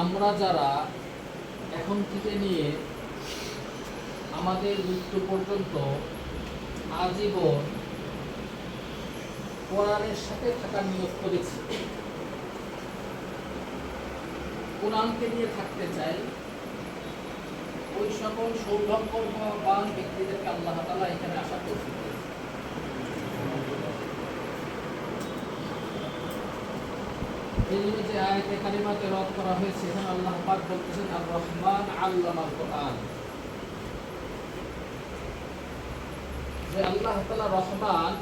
আমরা যারা এখন থেকে নিয়ে আমাদের মৃত্যু পর্যন্ত আজীবন কোরআনের সাথে থাকার নিয়োগ করেছি। কোরআনকে নিয়ে থাকতে চাই, ওই সকল সৌভাগ্যবান ব্যক্তিদেরকে আল্লাহ তালা এখানে আশা করছে। যে আয়াতে কালিমাতে রদ করা হয়েছে, এখানে আল্লাহ পাক বলতেছেন আর রহমান আল্লামাল কোরআন। যে আল্লাহ তাআলা রহমান